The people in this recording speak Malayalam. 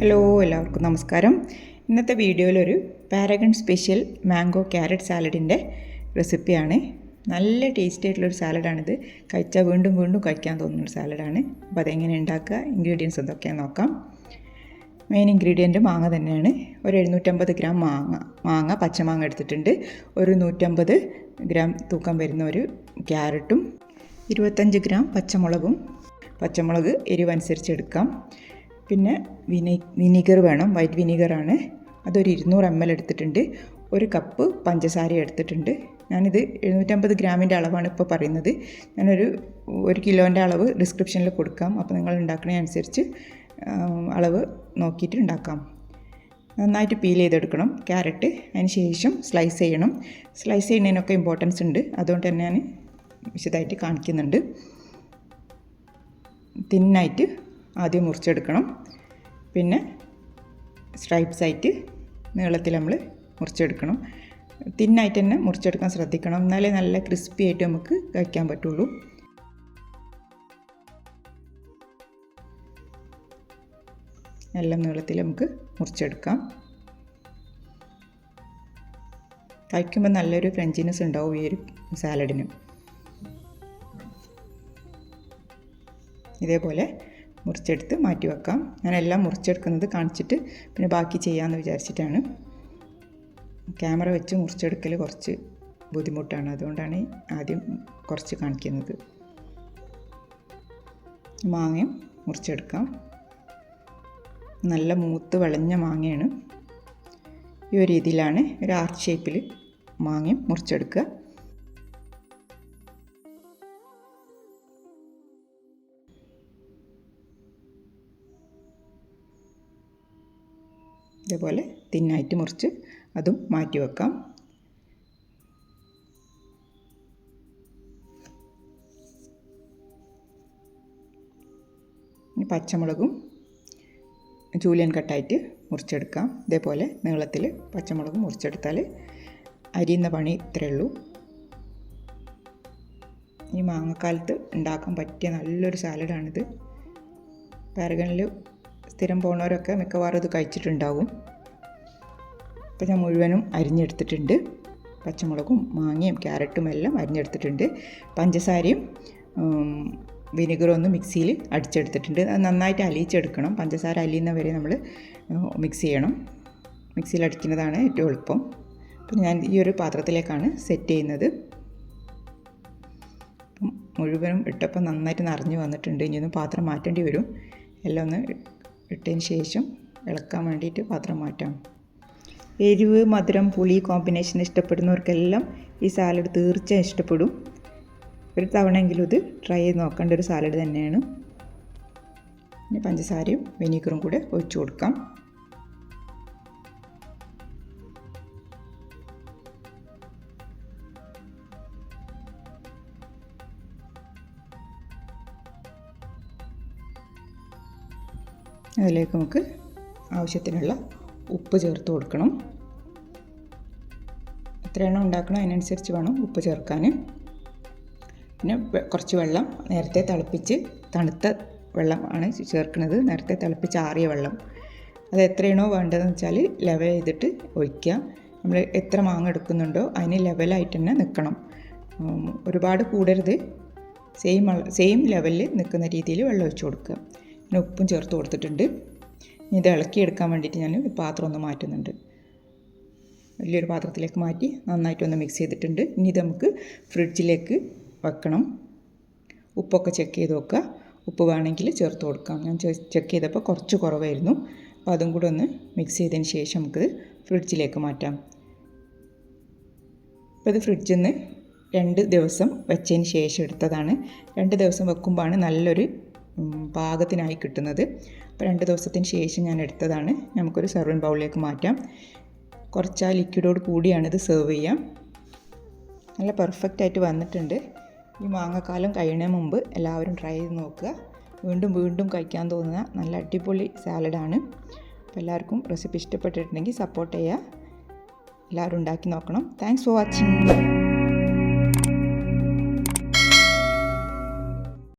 ഹലോ എല്ലാവർക്കും നമസ്കാരം. ഇന്നത്തെ വീഡിയോയിൽ ഒരു പാരഗൺ സ്പെഷ്യൽ മാംഗോ ക്യാരറ്റ് സാലഡിന്റെ റെസിപ്പിയാണ്. നല്ല ടേസ്റ്റി ആയിട്ടുള്ളൊരു സാലഡാണിത്. കഴിച്ചാൽ വീണ്ടും വീണ്ടും കഴിക്കാൻ തോന്നുന്നൊരു സാലഡാണ്. അപ്പോൾ അതെങ്ങനെ ഉണ്ടാക്കുക ഇൻഗ്രീഡിയൻസ് എന്തൊക്കെയാണെന്ന് നോക്കാം. മെയിൻ ഇൻഗ്രീഡിയന്റ് മാങ്ങ തന്നെയാണ്. ഒരു എഴുന്നൂറ്റമ്പത് ഗ്രാം മാങ്ങ മാങ്ങ പച്ചമാങ്ങ എടുത്തിട്ടുണ്ട്. ഒരു നൂറ്റമ്പത് ഗ്രാം തൂക്കം വരുന്ന ഒരു ക്യാരറ്റും ഇരുപത്തഞ്ച് ഗ്രാം പച്ചമുളകും പച്ചമുളക് എരിവനുസരിച്ച് എടുക്കാം പിന്നെ വിനി വിനീഗർ വേണം. വൈറ്റ് വിനീഗറാണ്. അതൊരു ഇരുന്നൂറ് എം എൽ എടുത്തിട്ടുണ്ട്. ഒരു കപ്പ് പഞ്ചസാര എടുത്തിട്ടുണ്ട്. ഞാനിത് എഴുന്നൂറ്റമ്പത് ഗ്രാമിന്റെ അളവാണ് ഇപ്പോൾ പറയുന്നത്. ഞാനൊരു ഒരു കിലോന്റെ അളവ് ഡിസ്ക്രിപ്ഷനിൽ കൊടുക്കാം. അപ്പോൾ നിങ്ങൾ ഉണ്ടാക്കുന്നതനുസരിച്ച് അളവ് നോക്കിയിട്ട് ഉണ്ടാക്കാം. നന്നായിട്ട് പീൽ ചെയ്തെടുക്കണം. ക്യാരറ്റ് അതിന് ശേഷം സ്ലൈസ് ചെയ്യണം. സ്ലൈസ് ചെയ്യുന്നതിനൊക്കെ ഇമ്പോർട്ടൻസ് ഉണ്ട്. അതുകൊണ്ട് തന്നെ ഞാൻ വിശദമായിട്ട് കാണിക്കുന്നുണ്ട്. തിന്നായിട്ട് ആദ്യം മുറിച്ചെടുക്കണം. പിന്നെ സ്ട്രൈപ്സ് ആയിട്ട് നീളത്തിൽ നമ്മൾ മുറിച്ചെടുക്കണം. തിന്നായിട്ട് തന്നെ മുറിച്ചെടുക്കാൻ ശ്രദ്ധിക്കണം. എന്നാലേ നല്ല ക്രിസ്പി ആയിട്ട് നമുക്ക് കഴിക്കാൻ പറ്റുള്ളൂ. നല്ല നീളത്തിൽ നമുക്ക് മുറിച്ചെടുക്കാം. കഴിക്കുമ്പോൾ നല്ലൊരു ക്രഞ്ചിനെസ് ഉണ്ടാവും ഈ ഒരു സാലഡിന് ഇതേപോലെ മുറിച്ചെടുത്ത് മാറ്റി വെക്കാം. ഞാൻ എല്ലാം മുറിച്ചെടുക്കുന്നത് കാണിച്ചിട്ട് പിന്നെ ബാക്കി ചെയ്യാമെന്ന് വിചാരിച്ചിട്ടാണ്. ക്യാമറ വെച്ച് മുറിച്ചെടുക്കൽ കുറച്ച് ബുദ്ധിമുട്ടാണ്. അതുകൊണ്ടാണ് ആദ്യം കുറച്ച് കാണിക്കുന്നത്. മാങ്ങയും മുറിച്ചെടുക്കാം. നല്ല മൂത്ത് വിളഞ്ഞ മാങ്ങയാണ്. ഈ ഒരു രീതിയിലാണ് ഒരു ആർട്ട് ഷേപ്പിൽ മാങ്ങയും മുറിച്ചെടുക്കുക. ഇതേപോലെ തിന്നായിട്ട് മുറിച്ച് അതും മാറ്റി വെക്കാം. പച്ചമുളകും ജൂലിയൻ കട്ടായിട്ട് മുറിച്ചെടുക്കാം. ഇതേപോലെ നീളത്തിൽ പച്ചമുളക് മുറിച്ചെടുത്താൽ അരിയുന്ന പണി ഇത്രയേ ഉള്ളൂ. ഈ മാങ്ങക്കാലത്ത് ഉണ്ടാക്കാൻ പറ്റിയ നല്ലൊരു സാലഡാണിത്. പാരഗണിൽ സ്ഥിരം പോകുന്നവരൊക്കെ മിക്കവാറും ഇത് കഴിച്ചിട്ടുണ്ടാവും. അപ്പോൾ ഞാൻ മുഴുവനും അരിഞ്ഞെടുത്തിട്ടുണ്ട്. പച്ചമുളകും മാങ്ങയും ക്യാരറ്റും എല്ലാം അരിഞ്ഞെടുത്തിട്ടുണ്ട്. പഞ്ചസാരയും വിനെഗറും ഒന്ന് മിക്സിയിൽ അടിച്ചെടുത്തിട്ടുണ്ട്. അത് നന്നായിട്ട് അലിയിച്ചെടുക്കണം. പഞ്ചസാര അലിയുന്ന വരെ നമ്മൾ മിക്സ് ചെയ്യണം. മിക്സിയിൽ അടിക്കുന്നതാണ് ഏറ്റവും എളുപ്പം. അപ്പം ഞാൻ ഈ ഒരു പാത്രത്തിലേക്കാണ് സെറ്റ് ചെയ്യുന്നത്. മുഴുവനും ഇട്ടപ്പോൾ നന്നായിട്ട് നിറഞ്ഞു വന്നിട്ടുണ്ട്. ഇനി ഒന്ന് പാത്രം മാറ്റേണ്ടി വരും. എല്ലാം ഒന്ന് ഇട്ടതിന് ശേഷം ഇളക്കാൻ വേണ്ടിയിട്ട് പാത്രം മാറ്റാം. എരിവ് മധുരം പുളി കോമ്പിനേഷൻ ഇഷ്ടപ്പെടുന്നവർക്കെല്ലാം ഈ സാലഡ് തീർച്ചയായും ഇഷ്ടപ്പെടും. ഒരു തവണയെങ്കിലും ഇത് ട്രൈ ചെയ്ത് നോക്കേണ്ട ഒരു സാലഡ് തന്നെയാണ്. ഇനി പഞ്ചസാരയും വിനീഗറും കൂടെ ഒഴിച്ചു കൊടുക്കാം. അതിലേക്ക് നമുക്ക് ആവശ്യത്തിനുള്ള ഉപ്പ് ചേർത്ത് കൊടുക്കണം. എത്രയാണോ ഉണ്ടാക്കണം അതിനനുസരിച്ച് വേണം ഉപ്പ് ചേർക്കാൻ. പിന്നെ കുറച്ച് വെള്ളം നേരത്തെ തിളപ്പിച്ച് തണുത്ത വെള്ളം ആണ് ചേർക്കുന്നത്. നേരത്തെ തിളപ്പിച്ച് ആറിയ വെള്ളം. അത് എത്രയാണോ വേണ്ടതെന്ന് വെച്ചാൽ ലെവൽ ചെയ്തിട്ട് ഒഴിക്കുക. നമ്മൾ എത്ര മാങ്ങ എടുക്കുന്നുണ്ടോ അതിന് ലെവലായിട്ട് തന്നെ നിൽക്കണം. ഒരുപാട് കൂടരുത്. സെയിം സെയിം ലെവലിൽ നിൽക്കുന്ന രീതിയിൽ വെള്ളം ഒഴിച്ച് കൊടുക്കുക. പിന്നെ ഉപ്പും ചേർത്ത് കൊടുത്തിട്ടുണ്ട്. ഇനി ഇത് ഇളക്കിയെടുക്കാൻ വേണ്ടിയിട്ട് ഞാൻ പാത്രം ഒന്ന് മാറ്റുന്നുണ്ട്. വലിയൊരു പാത്രത്തിലേക്ക് മാറ്റി നന്നായിട്ട് ഒന്ന് മിക്സ് ചെയ്തിട്ടുണ്ട്. ഇനി ഇത് നമുക്ക് ഫ്രിഡ്ജിലേക്ക് വെക്കണം. ഉപ്പൊക്കെ ചെക്ക് ചെയ്ത് നോക്കുക ഉപ്പ് വേണമെങ്കിൽ ചേർത്ത് കൊടുക്കാം. ഞാൻ ചെക്ക് ചെയ്തപ്പോൾ കുറച്ച് കുറവായിരുന്നു. അപ്പോൾ അതും കൂടെ ഒന്ന് മിക്സ് ചെയ്തതിന് ശേഷം നമുക്ക് ഫ്രിഡ്ജിലേക്ക് മാറ്റാം. അപ്പോൾ ഇത് ഫ്രിഡ്ജിൽ നിന്ന് രണ്ട് ദിവസം വെച്ചതിന് ശേഷം എടുത്തതാണ്. രണ്ട് ദിവസം വെക്കുമ്പോഴാണ് നല്ലൊരു പാകത്തിനായി കിട്ടുന്നത്. അപ്പോൾ രണ്ട് ദിവസത്തിന് ശേഷം ഞാൻ എടുത്തതാണ്. നമുക്കൊരു സെർവിങ് ബൗളിലേക്ക് മാറ്റാം. കുറച്ച് ആ ലിക്വിഡോട് കൂടിയാണ് ഇത് സെർവ് ചെയ്യാം. നല്ല പെർഫെക്റ്റ് ആയിട്ട് വന്നിട്ടുണ്ട്. ഈ മാങ്ങക്കാലം കഴിയണ മുമ്പ് എല്ലാവരും ട്രൈ ചെയ്ത് നോക്കുക. വീണ്ടും വീണ്ടും കഴിക്കാൻ തോന്നുന്ന നല്ല അടിപൊളി സാലഡാണ്. അപ്പോൾ എല്ലാവർക്കും റെസിപ്പി ഇഷ്ടപ്പെട്ടിട്ടുണ്ടെങ്കിൽ സപ്പോർട്ട് ചെയ്യുക. എല്ലാവരും ഉണ്ടാക്കി നോക്കണം. Thanks for watching